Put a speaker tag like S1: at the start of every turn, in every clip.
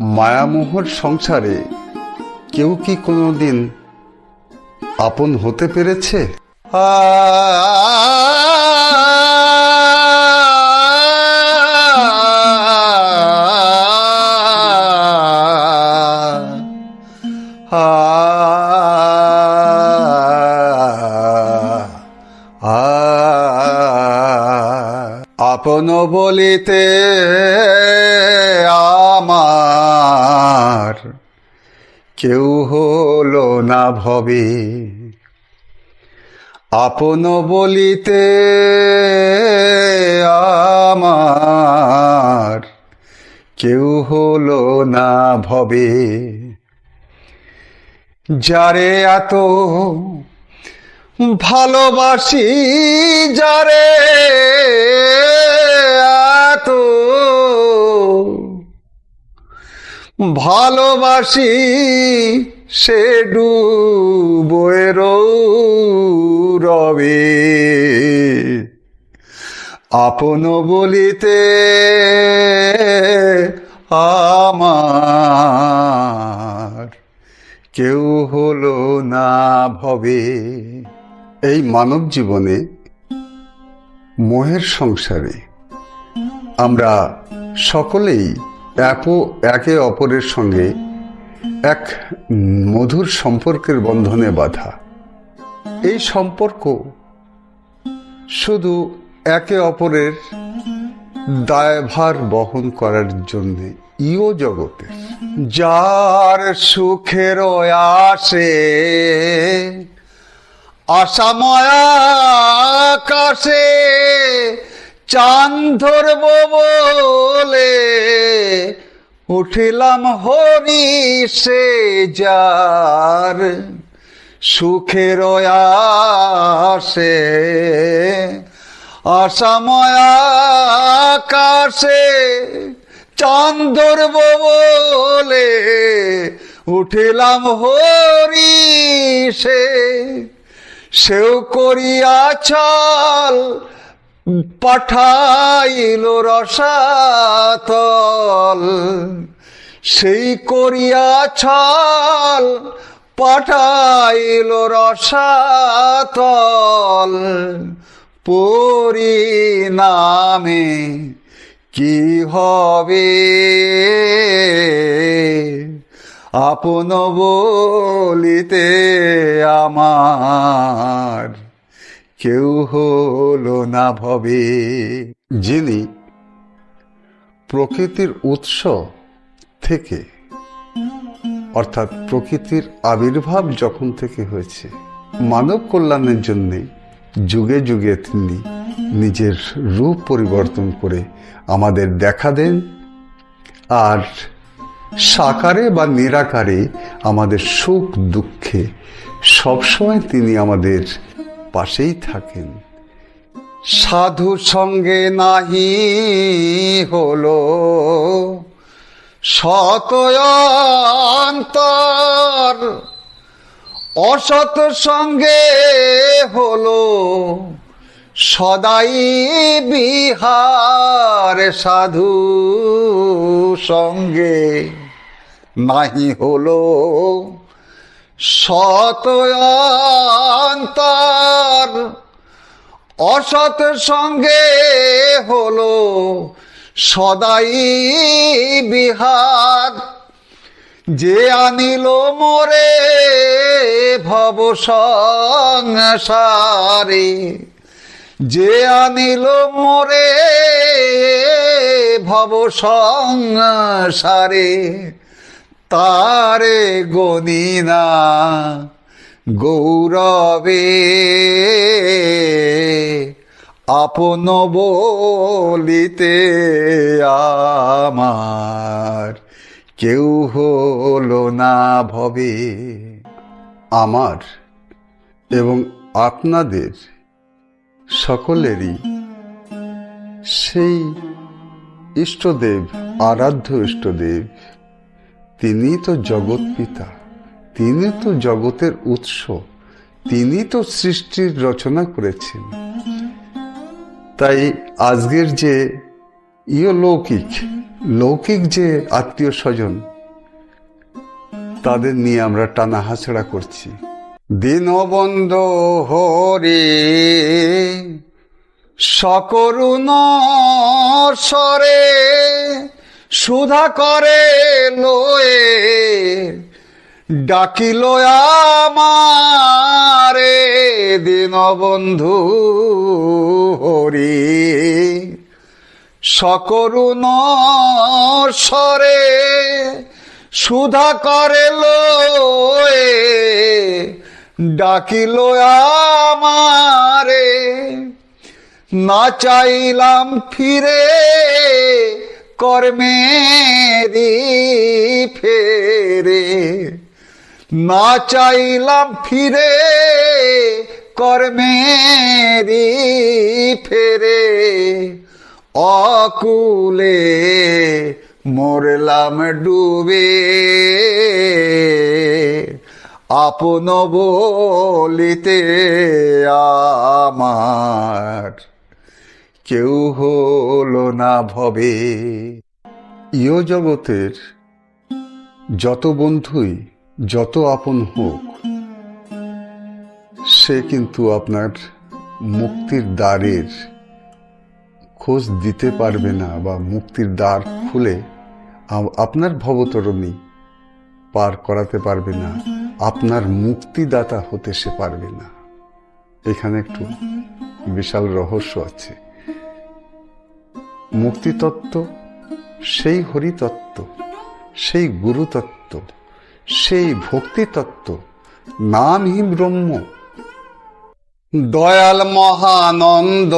S1: মায়ামোহর সংসারে কেউ কি কোনোদিন আপন হতে পেরেছে? আপন বলিতে আমার কেউ হলো না ভবে। আপন বলিতে আমার কেউ হলো না ভবে। যারে এত ভালোবাসি, যারে ভালোবাসি, সে ডুবের রবে আপন বলিতে আমার কেউ হলো না ভবে। এই মানব জীবনে মোহের সংসারে আমরা সকলেই এক অপরের সঙ্গে এক মধুর সম্পর্কের বন্ধনে বাঁধা। এই সম্পর্ক শুধু একে অপরের দায়ভার বহন করার জন্য ইও জগতের। যার সুখের আসে আশাময়া আকাশে চাঁদ ধরব বলে উঠিলাম হরি সে যার সুখের আসে আকাশে চাঁদ ধরব বলে উঠিলাম হরি সে, সেও করিয়া চল পাঠাইল রসাতল সেই করিয়া ছল পাঠাইল রসাতল। পরিণামে কি হবে? আপন বলিতে আমার কেউ হলো না ভবে। যিনি প্রকৃতির উৎস থেকে, অর্থাৎ প্রকৃতির আবির্ভাব যখন থেকে হয়েছে, মানব কল্যাণের জন্যে যুগে যুগে তিনি নিজের রূপ পরিবর্তন করে আমাদের দেখা দেন আর সাকারে বা নিরাকারে আমাদের সুখ দুঃখে সবসময় তিনি আমাদের পাশেই থাকেন। সাধু সঙ্গে নাহি হলো। শতয়ন্তর অসৎ সঙ্গে হলো। সদাই বিহার সাধু সঙ্গে নাহি হলো। শতয়ন্তর অসৎ সঙ্গে হলো সদাই বিহার। যে আনিল মোরে ভব সংসারে, যে আনিল মোরে ভব সংসারে। তারে গনিনা গৌরবে আপন বলিতে আমার কেউ হলো না ভবে। আমার এবং আপনাদের সকলেরই সেই ইষ্টদেব, আরাধ্য ইষ্টদেব তিনি তো জগৎ পিতা, তিনি তো জগতের উৎস, তিনি তো সৃষ্টির রচনা করেছেন। তাই আজকের যে ইয় লৌকিক লৌকিক যে আত্মীয় স্বজন, তাদের নিয়ে আমরা টানা হাছড়া করছি। দীনবন্ধ হরে, সকরুণ স্বরে সুধা করে লয়ে ডাকিল আমারে দীনবন্ধু হরি। সকরুণ স্বরে সুধা করে লয়ে, ডাকিল আমারে। না চাইলাম ফিরে কর্মেরি ফেরে। না চাইলাম ফিরে কর্মেরি ফেরে। অকুলে মরলাম ডুবে। আপন বলিতে আমার কেউ হলো না ভবে। ইয় জগতের যত বন্ধুই, যত আপন হোক, সে কিন্তু আপনার মুক্তির দ্বারের খোঁজ দিতে পারবে না বা মুক্তির দ্বার খুলে আপনার ভবতরণী পার করাতে পারবে না, আপনার মুক্তিদাতা হতে সে পারবে না। এখানে একটু বিশাল রহস্য আছে। মুক্তিতত্ত্ব, সেই হরিতত্ত্ব, সেই গুরুতত্ত্ব, সেই ভক্তিতত্ত্ব নামই ব্রহ্ম। দয়াল মহানন্দ,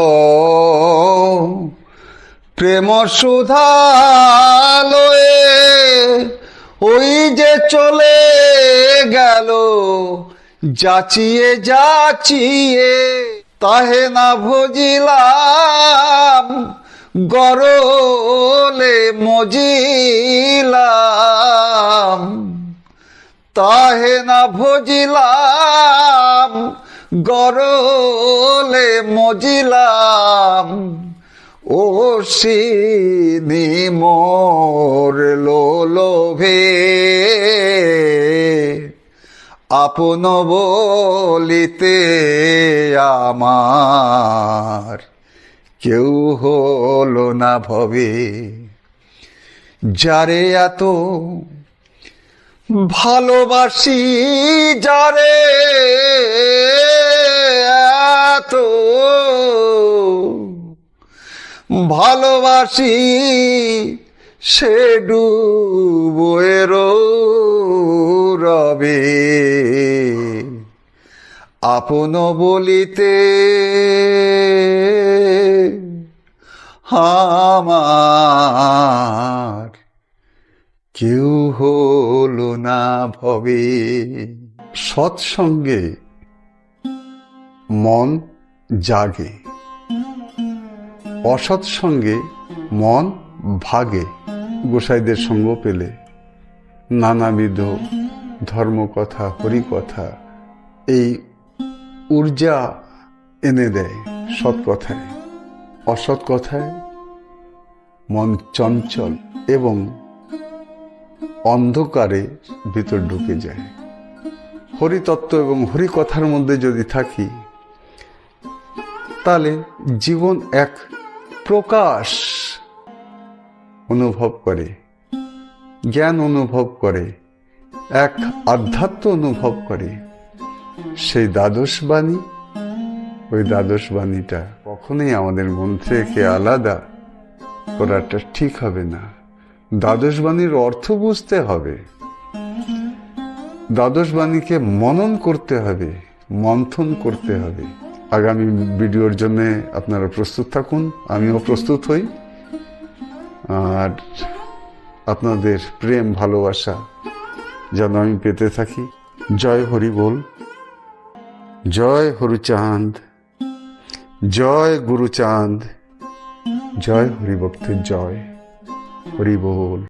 S1: প্রেম সুধালয়ে ওই যে চলে গেল, যাচিয়ে যাচিয়ে তাহে না ভজিলাম। গরলে মজিলাম তাহে না ভজিলাম গরলে মজিলাম ও সিনি মোর লোভে আপন বলিতে আমার কেউ হলো না ভবে। যারে এত ভালোবাসি যারে এত ভালোবাসি সে ডুবের রবে। আপন বলিতে আমার কেউ হলো না ভবে। সৎসঙ্গে মন জাগে। অসৎসঙ্গে মন ভাগে। গোসাইদের সঙ্গ পেলে নানাবিধ ধর্মকথা, হরিকথা, এই ঊর্জা এনে দেয় সৎ কথায়, অসৎ কথায় মন চঞ্চল এবং অন্ধকারে ভিতর ঢুকে যায়। হরিতত্ত্ব এবং হরিকথার মধ্যে যদি থাকি, তাহলে জীবন এক প্রকাশ অনুভব করে, জ্ঞান অনুভব করে, এক আধ্যাত্ম অনুভব করে। সেই দ্বাদশ বাণী? ওই দ্বাদশ বাণীটা কখনোই আমাদের মন থেকে আলাদা করাটা ঠিক হবে না। দ্বাদশ বাণীর অর্থ বুঝতে হবে। দ্বাদশ বাণীকে মনন করতে হবে, মন্থন করতে হবে। আগামী ভিডিওর জন্য আপনারা প্রস্তুত থাকুন, আমিও প্রস্তুত হই। আর আপনাদের প্রেম, ভালোবাসা যেন আমি পেতে থাকি। জয় হরি বল। জয় হরুচাঁদ জয় গুরুচাঁদ জয় হরিভক্তের জয় হরি